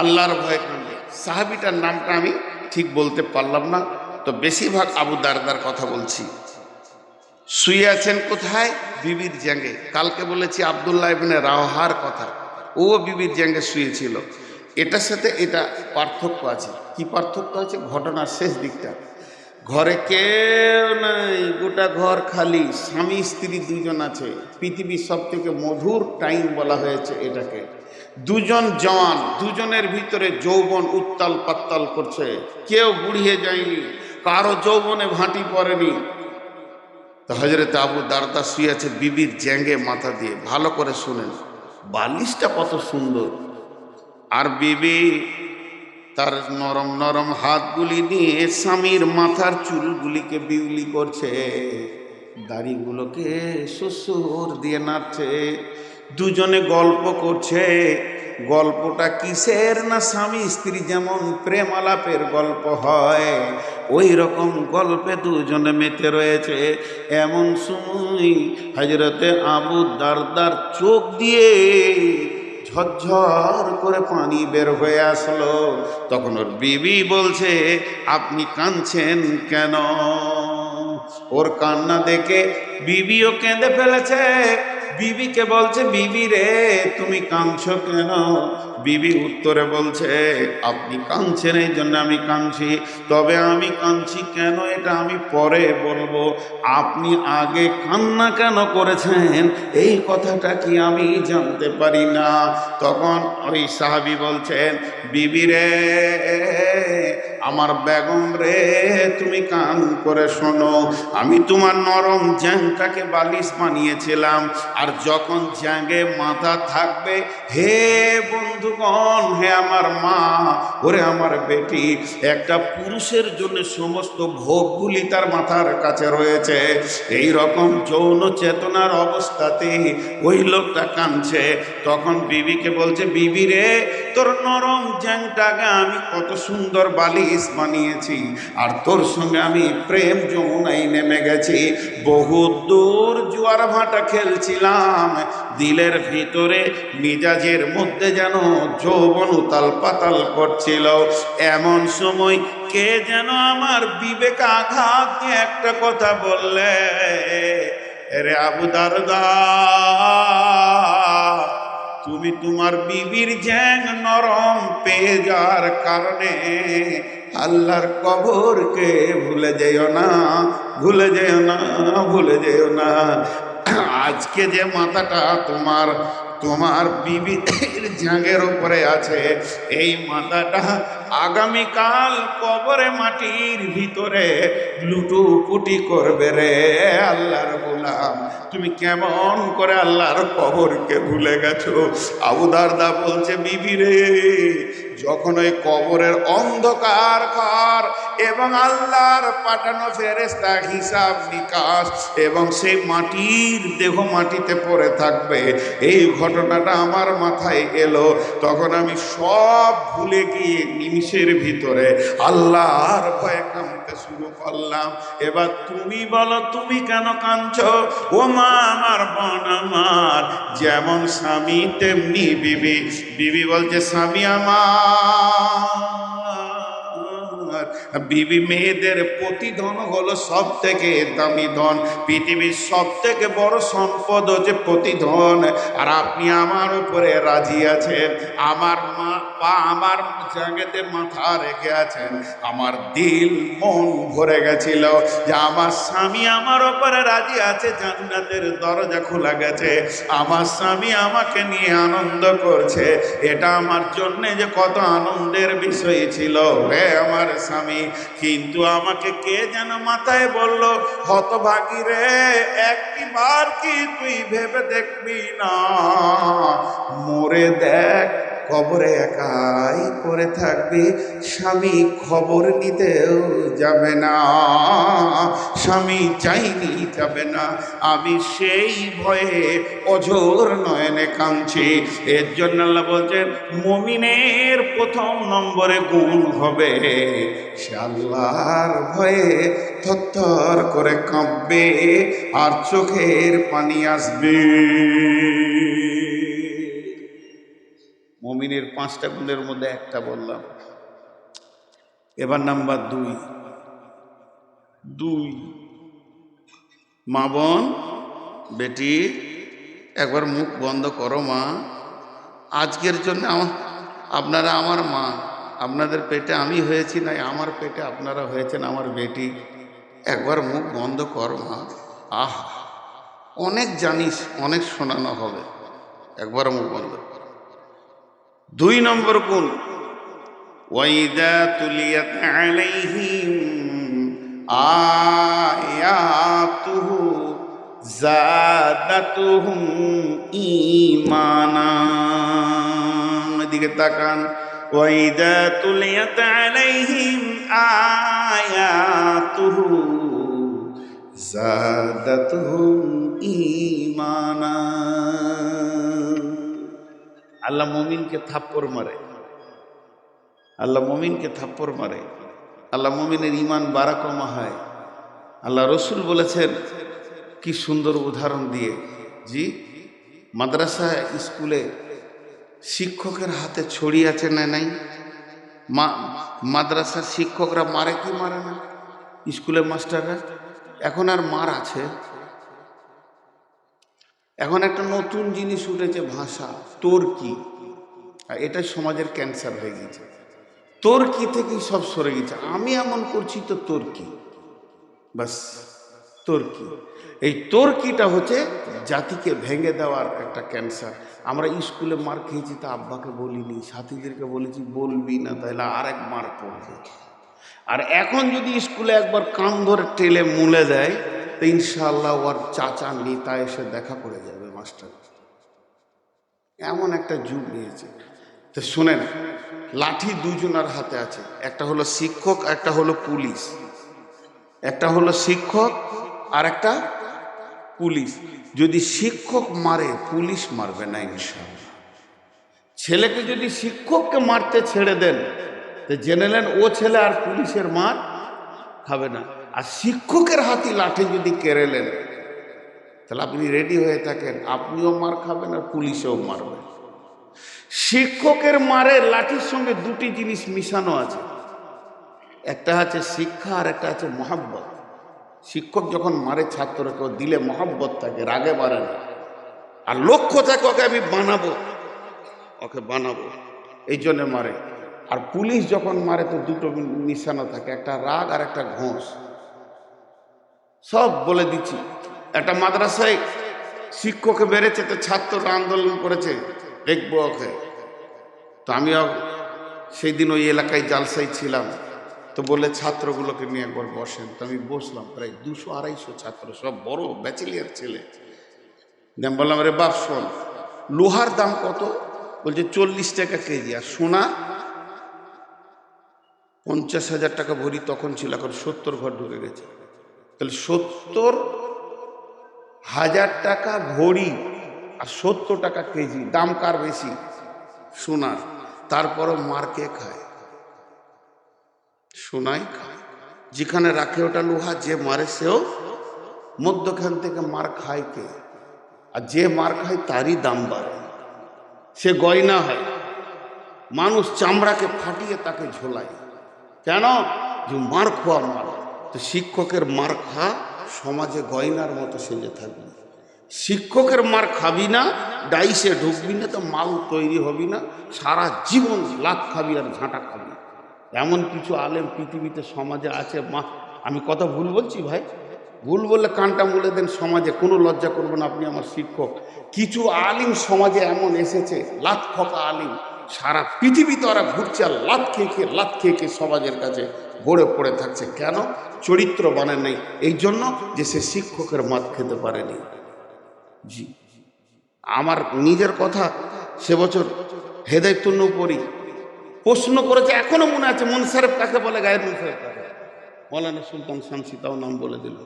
আল্লাহর ভয়ে কাঁদে। সাহাবিটার নামটা আমি ঠিক বলতে পারলাম না, তো বেশিরভাগ আবু দারদার কথা বলছি। শুয়ে আছেন কোথায়? বিবির জ্যাঙ্গে। কালকে বলেছি আবদুল্লাহ ইবনে রাওহার কথা। ও বিবির জ্যাঙ্গে শুয়েছিল। এটার সাথে এটা পার্থক্য আছে। কি পার্থক্য আছে? ঘটনার শেষ দিকটা। ঘরে কেউ নাই, গোটা ঘর খালি। স্বামী, স্ত্রী দুজন আছে। পৃথিবীর সব থেকে মধুর টাইম বলা হয়েছে এটাকে। দুজন জওয়ান, দুজনের ভিতরে যৌবন উত্তাল পাত্তাল করছে। কেউ বুড়িয়ে যায়নি, কারও যৌবনে ভাঁটি পড়েনি। তো হজরত আবু দারদা শুয়ে আছে, বিবির জ্যাঙ্গে মাথা দিয়ে। ভালো করে শুনেন, বালিশটা কত সুন্দর। আর বিবি তার নরম নরম হাতগুলি নিয়ে স্বামীর মাথার চুলগুলিকে বিউলি করছে। দাড়িগুলোকে শ্বশুর দিয়ে নাড়ছে। দুজনে গল্প করছে। গল্পটা কিসের না স্বামী স্ত্রী যেমন প্রেম আলাপের গল্প হয় ওই রকম গল্পে দুজনে মেতে রয়েছে। এমন সময় হজরতে আবু দারদার চোখ দিয়ে ঝরঝর করে পানি বের হয়ে আসলো। তখন ওর বিবি বলছে, আপনি কাঁদছেন কেন? ওর কান্না দেখে বিবিও কেঁদে ফেলেছে। বিবিকে বলছে, বিবি রে, তুমি কাঁদছো কেন? বিবি উত্তরে বলছে, আপনি কাঁদছেন, এই জন্য আমি কাঁদছি। তবে আমি কাঁদছি কেন এটা আমি পরে বলব। আপনি আগে কান্না কেন করেছেন? এই কথাটা কি আমি জানতে পারি না। তখন ওই সাহাবি বলছেন, বিবি রে আমার বেগম রে, তুমি কান করে শোনো। আমি তোমার নরম জ্যাংটাকে বালিশ বানিয়েছিলাম, আর যখন জ্যাঙ্গে মাথা থাকবে, হে বন্ধুগণ, হে আমার মা, ওরে আমার বেটি, একটা পুরুষের জন্য সমস্ত ভোগগুলি তার মাথার কাছে রয়েছে। এই রকম যৌন চেতনার অবস্থাতে ওই লোকটা কাঁদছে। তখন বিবিকে বলছে, বিবি রে তোর নরম জ্যাংটাকে আমি কত সুন্দর বালিশ বানিয়েছি, আর তোর সঙ্গে আমি প্রেম যমুনাই নেমে গেছি। বহু দূর জোয়ার ভাটা খেলছিলাম, দিলের ভিতরে মিজাজের মধ্যে যেন যৌবন উতাল পাতাল করছিল। এমন সময় কে যেন আমার বিবেক আঘাত একটা কথা বললে রে আবু দারদা তুমি তোমার বিবির জ্যাং নরম পেয়ে যাওয়ার কারণে আল্লাহর কবরকে ভুলে যেও না, ভুলে যেও না, ভুলে যেও না। আজকে যে মাথাটা তোমার তোমার বিবির জ্যাঙের উপরে আছে, এই মাথাটা আগামীকাল কবরে মাটির ভিতরে লুটুপুটি করবে রে আল্লাহর গোলাম। তুমি কেমন করে আল্লাহর কবরকে ভুলে গেছো? আবুদারদা বলছে, বিবি রে, যখন ওই কবরের অন্ধকার ঘর এবং আল্লাহর পাঠানো ফেরেস্তা হিসাব নিকাশ এবং সেই মাটির দেহ মাটিতে পড়ে থাকবে, এই ঘটনাটা আমার মাথায় এলো। তখন আমি সব ভুলে গিয়ে নিমিষের ভিতরে? আল্লাহর ভয়ে কাঁদতে শুরু করলাম। এবার তুমি বলো, তুমি কেন কাঁদছ? ও মা আমার বোন আমার। যেমন স্বামী, তেমনি বিবি। বিবি বলছে, স্বামী আমার। বিবি মেয়েদের প্রতিধন হলো সব থেকে দামি ধন। পৃথিবীর সব থেকে বড় সম্পদ হচ্ছে প্রতিধন। আর আপনি আমার উপরে রাজি আছেন, আমার মা পা আমার জায়গাতে মাথা রেখে আছেন, আমার দিল মন ভরে গেছিল যে আমার স্বামী আমার উপরে রাজি আছে, জান্নাতের দরজা খোলা গেছে, আমার স্বামী আমাকে নিয়ে আনন্দ করছে, এটা আমার জন্যে যে কত আনন্দের বিষয় ছিল। হে আমার স্বামী কিন্তু আমাকে কে যেন মাথায় বলল, হতভাগী রে একটি বার কি তুই ভেবে দেখবি না? মরে দেখ কবরে একাই পড়ে থাকবে। স্বামী খবর নিতেও যাবে না। স্বামী চাইনি যাবে না। আমি সেই ভয়ে অঝোর নয়নে কাঁদছি। এর জন্য আল্লাহ বলছেন, মমিনের প্রথম নম্বরে গুণ হবে। সে আল্লাহর ভয়ে থরথর করে কাঁপবে আর চোখের পানি আসবে। মমিনের পাঁচটা গুণের মধ্যে একটা বললাম। এবার নাম্বার দুই। দুই। মা বোন, বেটি, একবার মুখ বন্ধ করো মা। আজকের জন্য আমার আপনারা আমার মা। আপনাদের পেটে আমি হয়েছি নাই, আমার পেটে আপনারা হয়েছেন আমার বেটি। একবার মুখ বন্ধ কর মা। আহ, অনেক জানিস, অনেক শোনানো হবে। একবার মুখ বন্ধ। দুই নম্বর কোন? ওয়াইদা তুলিয়াত আলাইহিম আয়াতুহু জাদাতুহুম ঈমানা এদিকে তাকান। ওয়াইদা তুলিয়াত আলাইহিম আয়াতুহু জাদাতুহুম ঈমানা আল্লাহ মমিনকে থাপ্পড় মারে। আল্লাহ মমিনকে থাপ্পড় মারে। আল্লাহ মমিনের ইমান বাড়া কমা হয়। আল্লাহ রসুল বলেছেন, কি সুন্দর উদাহরণ দিয়ে, জি মাদ্রাসা স্কুলে শিক্ষকের হাতে ছড়ি আছে না নাই? মা, মাদ্রাসার শিক্ষকরা মারে কি মারে না? স্কুলের মাস্টাররা, এখন আর মার আছে? এখন একটা নতুন জিনিস উঠেছে ভাষা, তোর কি? আর এটা সমাজের ক্যান্সার হয়ে গেছে তোর কি থেকেই সব সরে গেছে আমি এমন করছি তো তোর কি? বাস, তোর কি? এই তোর কিটা হচ্ছে জাতিকে ভেঙে দেওয়ার একটা ক্যান্সার। আমরা স্কুলে মার খেয়েছি, তা আব্বাকে বলিনি, সাথীদেরকে বলেছি, বলবি না, তাহলে আরেক মার পড়বে। আর এখন যদি স্কুলে একবার কান ধরে টেলে মুলে দেয় তো ইনশাল্লাহ ওর চাচা নেতা এসে দেখা করে যাবে মাস্টার। এমন একটা যুগ নিয়েছে। তো শোনেন, লাঠি দুজনের হাতে আছে। একটা হলো শিক্ষক, একটা হলো পুলিশ। একটা হলো শিক্ষক আর একটা পুলিশ। যদি শিক্ষক মারে, পুলিশ মারবে না ইনশাল্লাহ ছেলেকে যদি শিক্ষককে মারতে ছেড়ে দেন, তো জেনে নেন ও ছেলে আর পুলিশের মার খাবে না। আর শিক্ষকের হাতি লাঠি যদি কেড়েলেন তাহলে আপনি রেডি হয়ে থাকেন। আপনিও মার খাবেন আর পুলিশেও মারবেন শিক্ষকের মারে লাঠির সঙ্গে দুটি জিনিস মিশানো আছে। একটা আছে শিক্ষা আর একটা আছে মহাব্বত। শিক্ষক যখন মারে ছাত্রকে দিলে মহাব্বত থাকে, রাগে মারে না। আর লক্ষ্য থাকে, ওকে আমি বানাবো। ওকে বানাবো। এই জন্যে মারে। আর পুলিশ যখন মারে, তো দুটো মিশানো থাকে, একটা রাগ আর একটা ঘোষ। সব বলে দিচ্ছি। একটা মাদ্রাসায় শিক্ষককে বেড়েছে তো ছাত্ররা আন্দোলন করেছে, দেখব ওকে। তো আমিও সেই দিন ওই এলাকায় জালসাই ছিলাম। তো বলে ছাত্রগুলোকে নিয়ে একবার বসেন। তো আমি বসলাম, প্রায় দুশো আড়াইশো ছাত্র, সব বড় ব্যাচেলিয়ার ছেলে। আমি বললাম রে বাপ, শোন, লোহার দাম কত? বলছে, চল্লিশ টাকা কেজি। আর সোনা, পঞ্চাশ হাজার টাকা ভরি তখন ছিল, এখন সত্তর ঘর ঢুকে গেছে। তাহলে সত্তর হাজার টাকা ভরি আর সত্তর টাকা কেজি, দাম কার বেশি? সোনার। তারপরও মারকে খায়? সোনাই খায়। যেখানে রাখে ওটা লোহা, যে মারে সেও মধ্যখান থেকে মার খায় কে? আর যে মার খায় তারই দাম বাড়ে। সে গয়না হয়। মানুষ চামড়াকে ফাটিয়ে তাকে ঝোলায়। কেন? যে মার খোয়া মার তো শিক্ষকের মার খা, সমাজে গয়নার মতো সেজে থাকবে। শিক্ষকের মার খাবি না, ডাইসে ঢুকবি না, তো মাল তৈরি হবি না, সারা জীবন লাখ খাবি আর ঝাঁটা খাবি। এমন কিছু আলেম পৃথিবীতে, সমাজে আছে, মা, আমি কথা ভুল বলছি ভাই? ভুল বললে কানটা মুলে দেন সমাজে, কোনো লজ্জা করবেন আপনি আমার শিক্ষক। কিছু আলিম সমাজে এমন এসেছে, লাত খকা আলিম, সারা পৃথিবীতে ওরা ঘুরছে আর লাত খেয়ে খেয়ে, লাত খেয়ে খেয়ে সমাজের কাছে গড়ে পড়ে থাকছে। কেন? চরিত্র বানে নেই। এই জন্য যে সে শিক্ষকের মাত খেতে পারেনি। জি। আমার নিজের কথা সে বছর হেদায়তুন্ন পড়ি প্রশ্ন করেছে, এখনও মনে আছে, মনসারেফ কাকে বলে গায়ের মনসারেফ কাকে? মৌলানা সুলতান শামসি তাও নাম বলে দিল।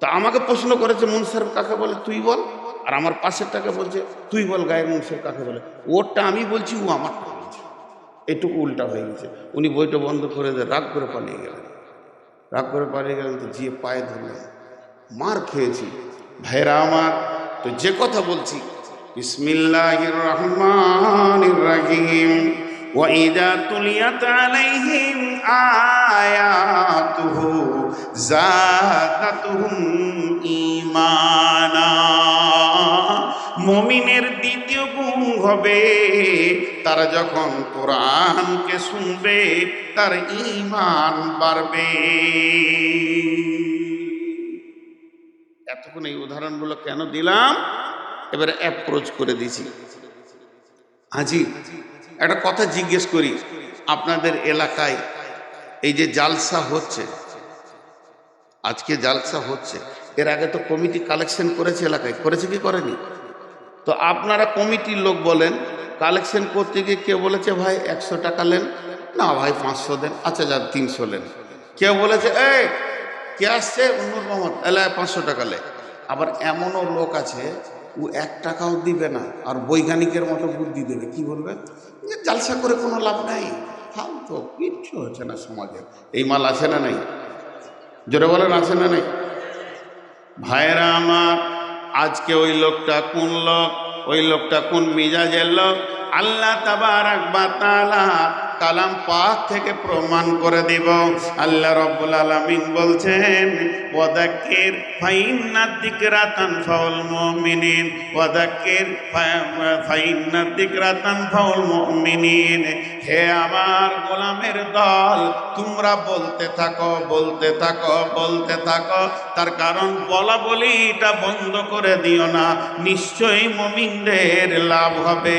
তা আমাকে প্রশ্ন করেছে, মনসারেফ কাকে বলে, তুই বল। আর আমার পাশেরটাকে বলছে, তুই বল গায়ের মনসারেফ কাকে বলে। ওরটা আমি বলছি, ও আমারটা বলছে এটুকু উল্টা হয়ে গেছে উনি বইটা বন্ধ করে দিয়ে রাগ করে পালিয়ে গেলেন রাগ করে পালিয়ে গেলেন তো জিয়ে পায়ে ধরলেন মার খেয়েছি ভাইরা আমার তো যে কথা বলছি বিসমিল্লাহির রহমানির রহিম وإذا تليت عليهم آياته زادتهم إيمانا হবে। তারা যখন কোরআনকে শুনবে, তার ইমান বাড়বে। এতক্ষণ এই উদাহরণগুলো কেন দিলাম? এবারে অ্যাপ্রোচ করে দিছি। আজি একটা কথা জিজ্ঞেস করি। আপনাদের এলাকায় এই যে জালসা হচ্ছে, আজকে জালসা হচ্ছে, এর আগে তো কমিটি কালেকশন করেছে এলাকায়, করেছে কি করেনি? তো আপনারা কমিটির লোক বলেন, কালেকশন করতে গিয়ে কেউ বলেছে, ভাই, একশো টাকা নেন। না ভাই, পাঁচশো দেন। আচ্ছা যান, তিনশো নেন। কেউ বলেছে, এই, কে আসছে? উন্নুর মোহাম্মদ। এলাকায় পাঁচশো টাকা লে। আবার এমনও লোক আছে, ও এক টাকাও দিবে না, আর বৈজ্ঞানিকের মতো বুদ্ধি দেবে। কি বলবে? যে জালসা করে কোনো লাভ নাই। ফালতু কিচ্ছু হচ্ছে না সমাজে। এই মাল আছে না নাই? জোরে বলেন, আছে না নাই? ভাইরা আমার আজকে ওই লোকটা কোন লোক? ওই লোকটা কোন মিজাজের লোক? আল্লাহ তাবারাক বা তাআলা কালাম পাক থেকে প্রমাণ করে দিব। আল্লাহ রব্বুল আলামিন বলছেন, ওয়াদাক্কির ফাইন্না যিকরা তানফাউল মুমিনিন, ওয়াদাক্কির ফাইন্না যিকরা তানফাউল মুমিনিন। হে আমার গোলামের দল, তোমরা বলতে থাকো বলতে থাকো বলতে থাকো। তার কারণ বলা বলি এটা বন্ধ করে দিও না, নিশ্চয়ই মমিনদের লাভ হবে।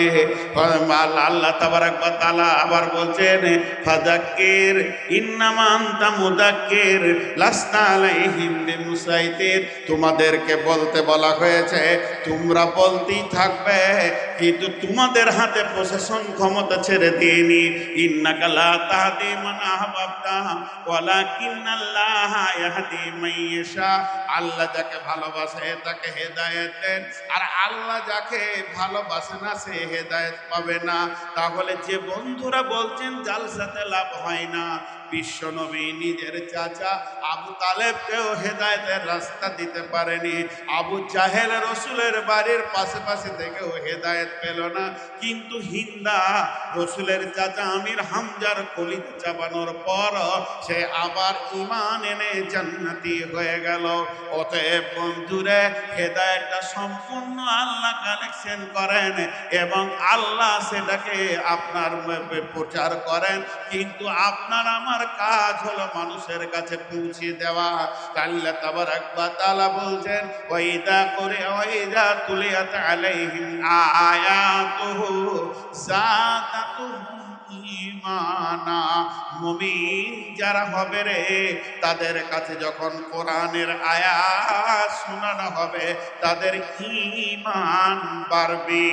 আল্লাহ তাবারাক ওয়া তাআলা আবার বলছেন ফাদাক্কির ইন্নামা আনতা মুদাক্কির লাস্তা আলাইহিম বিমুসাইতির। তোমাদেরকে বলতে বলা হয়েছে, তোমরা বলতেই থাকবে, কিন্তু তোমাদের হাতে প্রশাসন ক্ষমতা ছেড়ে দিইনি। আল্লাহ যাকে ভালোবাসে, তাকে হেদায়েত দেন। আর আল্লাহ যাকে ভালোবাসে না, সে হেদায়েত পাবে না। তাহলে যে বন্ধুরা বলছেন জালসাতে লাভ হয় না। বিশ্ব নবী নিজের চাচা আবু তালেবকেও হেদায়েতের রাস্তা দিতে পারেনি। আবু জাহেল রসুলের বাড়ির পাশে পাশে থেকেও হেদায়েত পেল না। কিন্তু হিন্দা রসুলের চাচা আমির হামজার কলিত চাপানোর পর সে আবার ইমান এনে জান্নাতি হয়ে গেল। অতএব বন্ধুরে, হেদায়েতটা সম্পূর্ণ আল্লাহ কালেকশন করেন এবং আল্লাহ সেটাকে আপনার প্রচার করেন। কিন্তু আপনার আমার কাজ হলো মানুষের কাছে পৌঁছে দেওয়া। আল্লাহ তাবার একবার তালা বলছেন ওইদা করে ওইদা তুলিয়াত আলাইহিম আয়াতুহু জাতাতুহুম ইমানা যারা হবে রে, তাদের কাছে যখন কোরআনের আয়া শোনানো হবে, তাদের ঈমান বাড়বে।